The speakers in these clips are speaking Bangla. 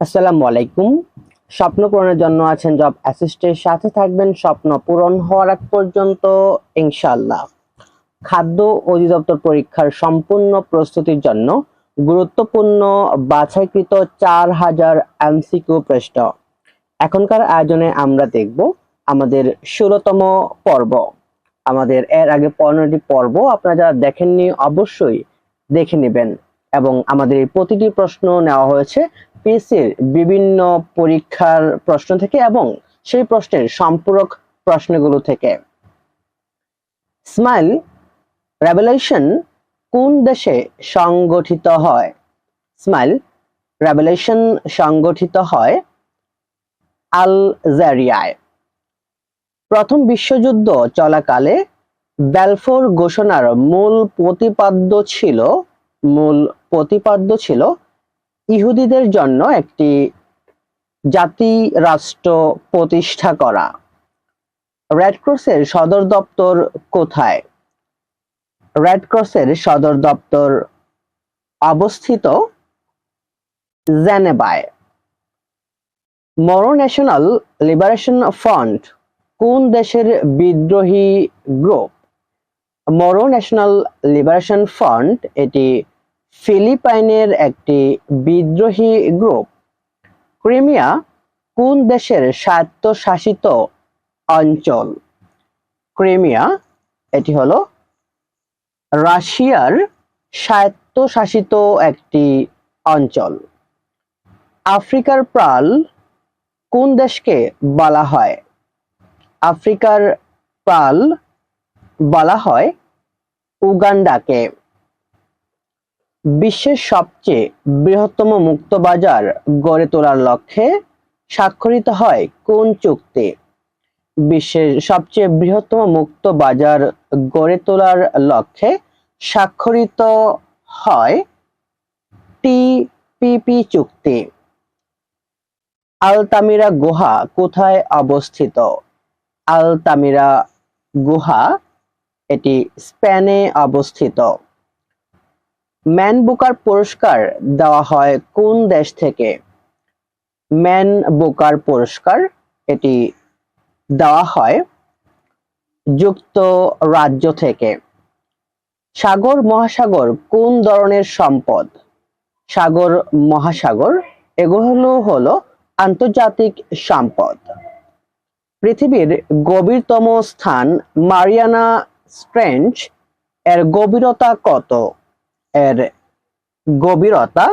আসসালামু আলাইকুম। স্বপ্ন পূরণের জন্য আছেন জব অ্যাসিস্টের সাথে থাকবেন স্বপ্ন পূরণ হওয়ার আগ পর্যন্ত, ইনশাআল্লাহ। খাদ্য অধিদপ্তর পরীক্ষার সম্পূর্ণ প্রস্তুতির জন্য গুরুত্বপূর্ণ বাছাইকৃত চার হাজার এমসিকিউ প্রশ্ন এখনকার আয়োজনে আমরা দেখব আমাদের ষোলোতম পর্ব। আমাদের এর আগে পনেরোটি পর্ব আপনারা যারা দেখেননি অবশ্যই দেখে নেবেন। এবং আমাদের এই প্রতিটি প্রশ্ন নেওয়া হয়েছে পিএসসির বিভিন্ন পরীক্ষার প্রশ্ন থেকে এবং সেই প্রশ্নের সম্পূরক প্রশ্নগুলো থেকে। স্মাইল রেভলিউশন কোন দেশে সংগঠিত হয়? স্মাইল রেভলিউশন সংগঠিত হয় আলজেরিয়ায়। প্রথম বিশ্বযুদ্ধ চলাকালে বেলফোর ঘোষণার মূল প্রতিপাদ্য ছিল মূল প্রতিপাদ্য ছিল ইহুদিদের জন্য একটি জাতি রাষ্ট্র প্রতিষ্ঠা করা। রেড ক্রসের সদর দপ্তর কোথায়? রেড ক্রসের সদর দপ্তর অবস্থিত জেনেবায় মরো ন্যাশনাল লিবারেশন ফ্রন্ট কোন দেশের বিদ্রোহী group Moro national liberation front এটি ফিলিপাইনের একটি বিদ্রোহী গ্রুপ। ক্রিমিয়া কোন দেশের স্বায়ত্তশাসিত অঞ্চল? ক্রিমিয়া, এটি হলো রাশিয়ার স্বায়ত্তশাসিত একটি অঞ্চল। আফ্রিকার প্রাল কোন দেশকে বলা হয়? আফ্রিকার প্রাল বলা হয় উগান্ডাকে। বিশ্বের সবচেয়ে বৃহত্তম মুক্ত বাজার গড়ে তোলার লক্ষ্যে স্বাক্ষরিত হয় কোন চুক্তি? বিশ্বের সবচেয়ে বৃহত্তম মুক্ত বাজার গড়ে তোলার লক্ষ্যে স্বাক্ষরিত হয় টিপিপি চুক্তি। আলতামিরা গুহা কোথায় অবস্থিত? আলতামিরা গুহা, এটি স্পেনে অবস্থিত। ম্যান বুকার পুরস্কার দেওয়া হয় কোন দেশ থেকে? ম্যান বুকার পুরস্কার এটি দেওয়া হয় যুক্তরাজ্য থেকে। সাগর মহাসাগর কোন ধরনের সম্পদ? সাগর মহাসাগর এগুলো হলো আন্তর্জাতিক সম্পদ। পৃথিবীর গভীরতম স্থান মারিয়ানা স্ট্রেঞ্জ, এর গভীরতা কত? এর গভীরতা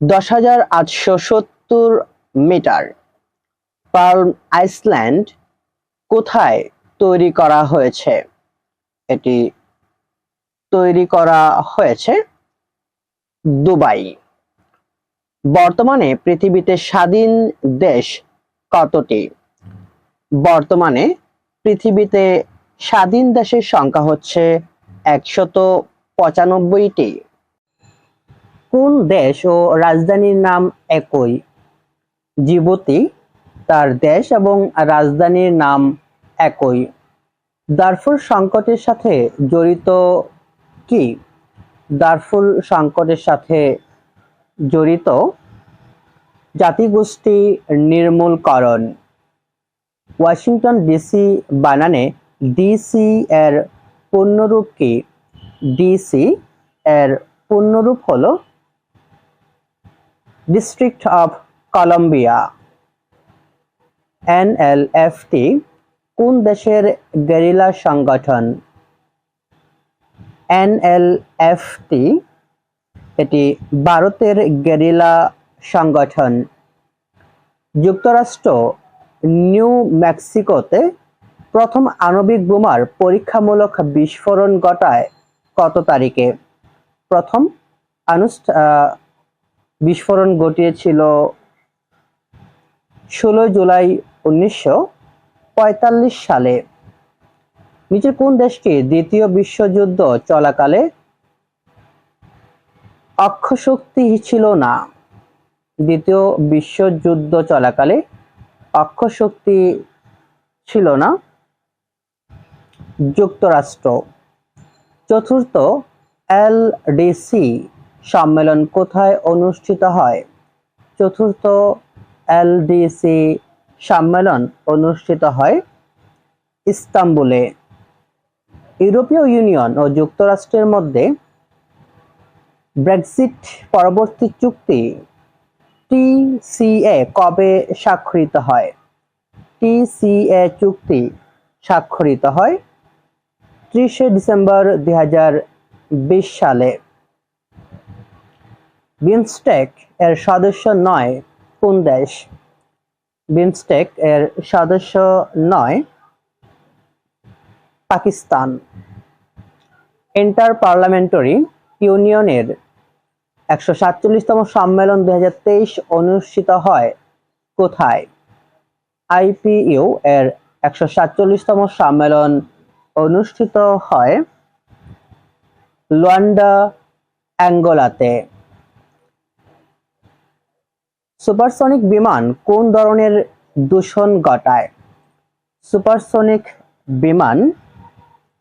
দশ হাজার আটশো সত্তর মিটার। পার্ল আইসল্যান্ড কোথায় তৈরি করা হয়েছে? এটি তৈরি করা হয়েছে দুবাই। বর্তমানে পৃথিবীতে স্বাধীন দেশ কতটি? বর্তমানে পৃথিবীতে স্বাধীন দেশের সংখ্যা হচ্ছে একশত পঁচানব্বইটি। কোন দেশ ও রাজধানীর নাম একই? জিবুতি, তার দেশ এবং রাজধানীর নাম একই। দারফুর সংকটের সাথে জড়িত কি? দারফুর সংকটের সাথে জড়িত জাতিগোষ্ঠী নির্মূলকরণ। ওয়াশিংটন ডিসি বানানে ডিসি এর পূর্ণরূপ কি? ডিসি এর পূর্ণরূপ হলো ডিস্ট্রিক্ট অফ কলম্বিয়া এনএলএফটি কোন দেশের গেরিলা সংগঠন? এনএলএফটি এটি ভারতের গেরিলা সংগঠন। যুক্তরাষ্ট্র নিউ মেক্সিকোতে প্রথম আণবিক বোমার পরীক্ষামূলক বিস্ফোরণ ঘটায় কত তারিখে? প্রথম বিস্ফোরণ ঘটিয়েছিল ষোলো জুলাই উনিশশো পঁয়তাল্লিশ সালে। নিচে কোন দেশটি দ্বিতীয় বিশ্বযুদ্ধ চলাকালে অক্ষশক্তি ছিল না? দ্বিতীয় বিশ্বযুদ্ধ চলাকালে অক্ষশক্তি ছিল না। যুক্তরাষ্ট্র। চতুর্থ এলডিসি সম্মেলন কোথায় অনুষ্ঠিত হয়? চতুর্থ এলডিসি সম্মেলন অনুষ্ঠিত হয় ইস্তাম্বুলে। ইউরোপীয় ইউনিয়ন ও যুক্তরাষ্ট্রের মধ্যে ব্রেক্সিট পরবর্তী চুক্তি টিসিএ কবে স্বাক্ষরিত হয়? টিসিএ চুক্তি স্বাক্ষরিত হয় ত্রিশে ডিসেম্বর দুই হাজার বিশ সালে বিমস্টেক এর সদস্য নয় কোন দেশ? বিমস্টেক এর সদস্য নয় পাকিস্তান। ইন্টার পার্লামেন্টারি ইউনিয়নের একশো সাতচল্লিশতম সম্মেলন দুই হাজার তেইশ অনুষ্ঠিত হয় কোথায়? আইপিইউ এর একশো সাতচল্লিশতম সম্মেলন অনুষ্ঠিত হয় লুয়ান্ডা অ্যাঙ্গোলাতে। সুপারসনিক বিমান কোন ধরনের দূষণ ঘটায়? সুপারসনিক বিমান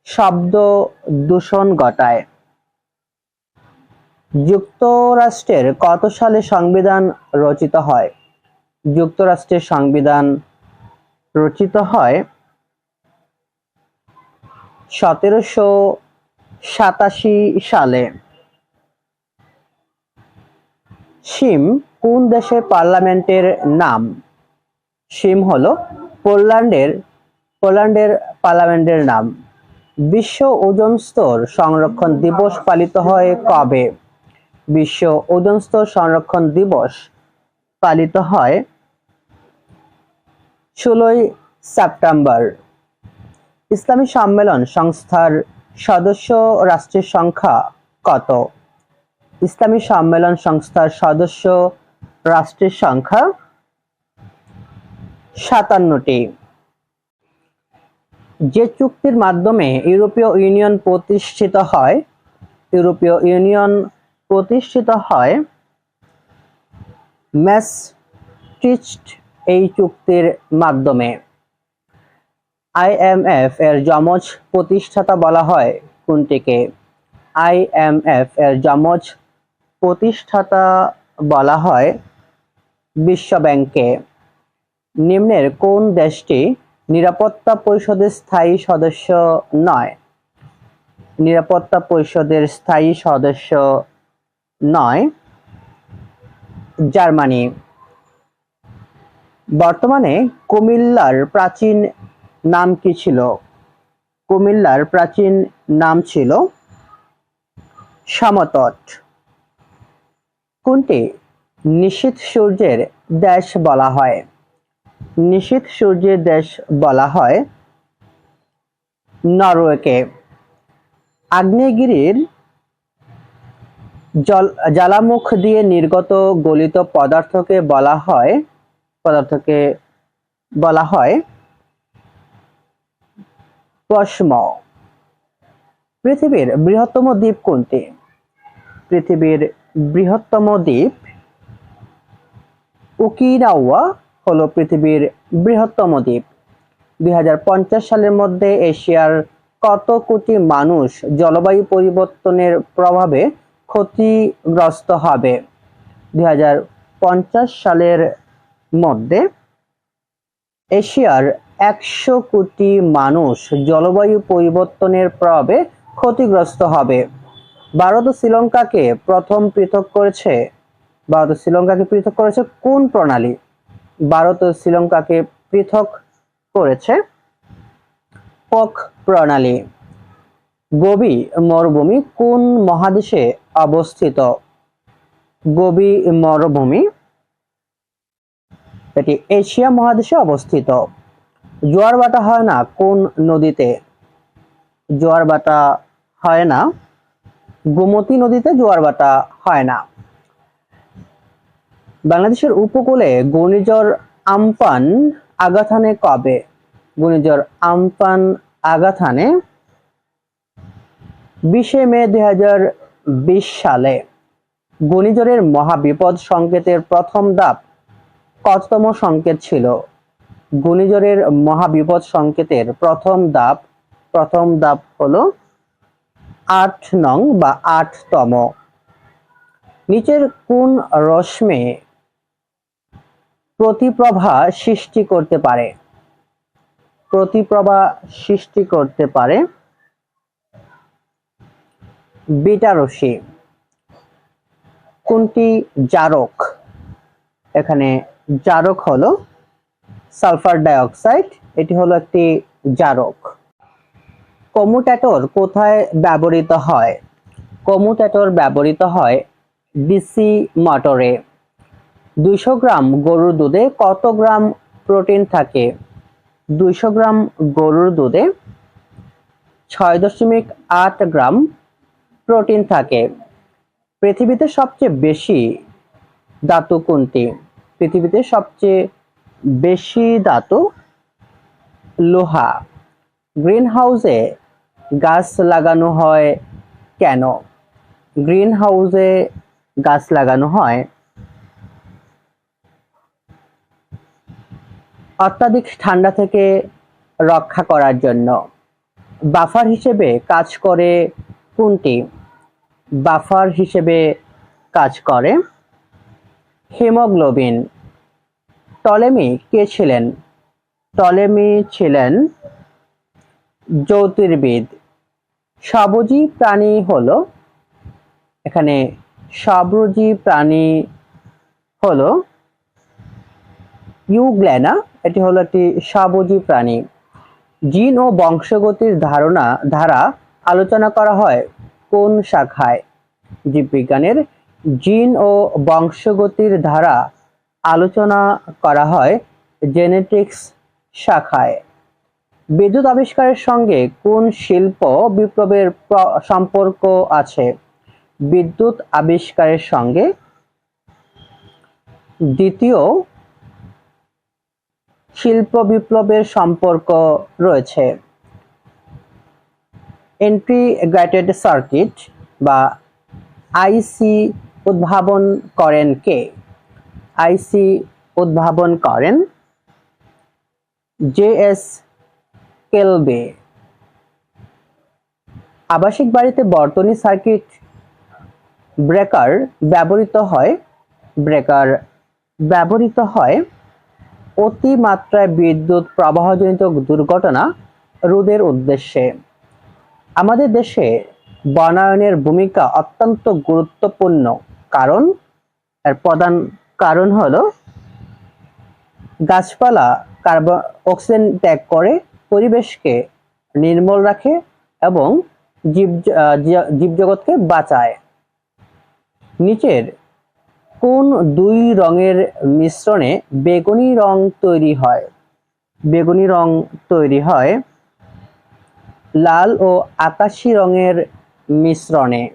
শব্দ দূষণ ঘটায়। যুক্তরাষ্ট্রের কত সালে সংবিধান রচিত হয়? যুক্তরাষ্ট্রের সংবিধান রচিত হয় সতেরোশো সাতাশি সালে। সিম কোন দেশের পার্লামেন্টের নাম? সিম হল পোল্যান্ডের পোল্যান্ডের পার্লামেন্টের নাম। বিশ্ব ওজন স্তর সংরক্ষণ দিবস পালিত হয় কবে? বিশ্ব ওজন স্তর সংরক্ষণ দিবস পালিত হয় ষোলোই সেপ্টেম্বর। ইসলামী সম্মেলন সংস্থার সদস্য রাষ্ট্রের সংখ্যা কত? ইসলামী সম্মেলন সংস্থার সদস্য রাষ্ট্রের সংখ্যা সাতান্নটি। যে চুক্তির মাধ্যমে ইউরোপীয় ইউনিয়ন প্রতিষ্ঠিত হয়, ইউরোপীয় ইউনিয়ন প্রতিষ্ঠিত হয় ম্যাসট্রিস্ট এই চুক্তির মাধ্যমে। আইএমএফ এর যমজ প্রতিষ্ঠাতা বলা হয় কোনটিকে? আইএমএফ এর যমজ প্রতিষ্ঠাতা বলা হয় বিশ্ব ব্যাংকে নিম্নের কোন দেশটি নিরাপত্তা পরিষদের স্থায়ী সদস্য নয়? নিরাপত্তা পরিষদের স্থায়ী সদস্য নয়। জার্মানি। বর্তমানে কুমিল্লার প্রাচীন নাম কি ছিল? কুমিল্লার প্রাচীন নাম ছিল সমতট। কোনটি? নিশীথ সূর্যের দেশ বলা হয়। নিশীথ সূর্যের দেশ বলা হয় নরওয়েকে। আগ্নেয়গিরির জল, জ্বালামুখ দিয়ে নির্গত গলিত পদার্থকে বলা হয়, পদার্থকে বলা হয় পশ্ম পৃথিবীর বৃহত্তম দ্বীপ কোনটি? পৃথিবীর বৃহত্তম দ্বীপ উকিনাওয়া হলো পৃথিবীর বৃহত্তম দ্বীপ। দুই সালের মধ্যে এশিয়ার কত কোটি মানুষ জলবায়ু পরিবর্তনের প্রভাবে ক্ষতিগ্রস্ত হবে? দুই হাজার পঞ্চাশ সালের মধ্যে এশিয়ার একশো কোটি মানুষ জলবায়ু পরিবর্তনের প্রভাবে ক্ষতিগ্রস্ত হবে। ভারত ও শ্রীলঙ্কাকে প্রথম পৃথক করেছে। ভারত ও শ্রীলঙ্কাকে পৃথক করেছে কোন প্রণালী? ভারত ও শ্রীলঙ্কাকে পৃথক করেছে পক প্রণালী। গোবি মরুভূমি কোন মহাদেশে অবস্থিত? গোবি মরুভূমি, এটি এশিয়া মহাদেশে অবস্থিত। জোয়ার বাটা হয় না? কোন নদীতে জোয়ার বাটা হয় না? গোমতী নদীতে জোয়ার বাটা হয় না। বাংলাদেশের উপকূলে ঘূর্ণিঝড় আমপান আগাথানে কবে? ঘূর্ণিঝড় আমপান আগাথানে বিশে মে দু হাজার বিশ সালে। ঘূর্ণিঝড়ের মহাবিপদ সংকেতের প্রথম ধাপ কততম সংকেত ছিল? ঘূর্ণিঝড়ের মহাবিপদ সংকেতের প্রথম ধাপ প্রথম ধাপ হলো আট নং বা আটতম। নিচের কোন রশ্মে প্রতিপ্রভা সৃষ্টি করতে পারে? প্রতিপ্রভা সৃষ্টি করতে পারে বিটা রশ্মি। কোনটি জারক? এখানে জারক হলো সালফার ডাইঅক্সাইড, এটি হলো একটি জারক। কমুটেটর কোথায় ব্যবহৃত হয়? কমুটেটর ব্যবহৃত হয় ডিসি মোটরে। দুইশো গ্রাম গরুর দুধে কত গ্রাম প্রোটিন থাকে? দুইশো গ্রাম গরুর দুধে ছয় দশমিক আট গ্রাম প্রোটিন থাকে। পৃথিবীতে সবচেয়ে বেশি ধাতু কোনটি? পৃথিবীতে সবচেয়ে বেশি ধাতু, লোহা। গ্রিন হাউসে গাছ লাগানো হয় কেন? গ্রিন হাউসে গাছ লাগানো হয় অত্যাধিক ঠান্ডা থেকে রক্ষা করার জন্য। বাফার হিসেবে কাজ করে কোনটি? বাফার হিসেবে কাজ করে হিমোগ্লোবিন। টলেমি কে ছিলেন? টলেমি ছিলেন জ্যোতির্বিদ। সবুজি প্রাণী হলো, এখানে সবুজি প্রাণী হলো ইউগ্ল্যানা এটি হলো একটি সবুজি প্রাণী। জিন ও বংশগতির ধারণা, ধারা আলোচনা করা হয় কোন শাখায়? জীববিজ্ঞানের জিন ও বংশগতির ধারা আলোচনা করা হয় জেনেটিক্স শাখায়। বিদ্যুৎ আবিষ্কারের সঙ্গে কোন শিল্প বিপ্লবের প্র- সম্পর্ক আছে? বিদ্যুৎ আবিষ্কারের সঙ্গে। দ্বিতীয়, শিল্প বিপ্লবের সম্পর্ক রয়েছে। ইন্টিগ্রেটেড সার্কিট বা আইসি উদ্ভাবন করেন কে? আইসি উদ্ভাবন করেন জে এস কেলবে। আবাসিক বাড়িতে বর্তনী সার্কিট ব্রেকার ব্যবহৃত হয়, ব্রেকার ব্যবহৃত হয় অতিমাত্রায় বিদ্যুৎ প্রবাহজনিত দুর্ঘটনা রোধের উদ্দেশ্যে। আমাদের দেশে বনায়নের ভূমিকা অত্যন্ত গুরুত্বপূর্ণ কারণ এর প্রধান কারণ হলো গাছপালা কার্বন অক্সিজেন ত্যাগ করে, পরিবেশকে নির্মল রাখে এবং জীব জীবজগৎকে বাঁচায়। নিচের কোন দুই রঙের মিশ্রণে বেগুনি রং তৈরি হয়? বেগুনি রং তৈরি হয় লাল ও আকাশি রঙের মিশ্রণে।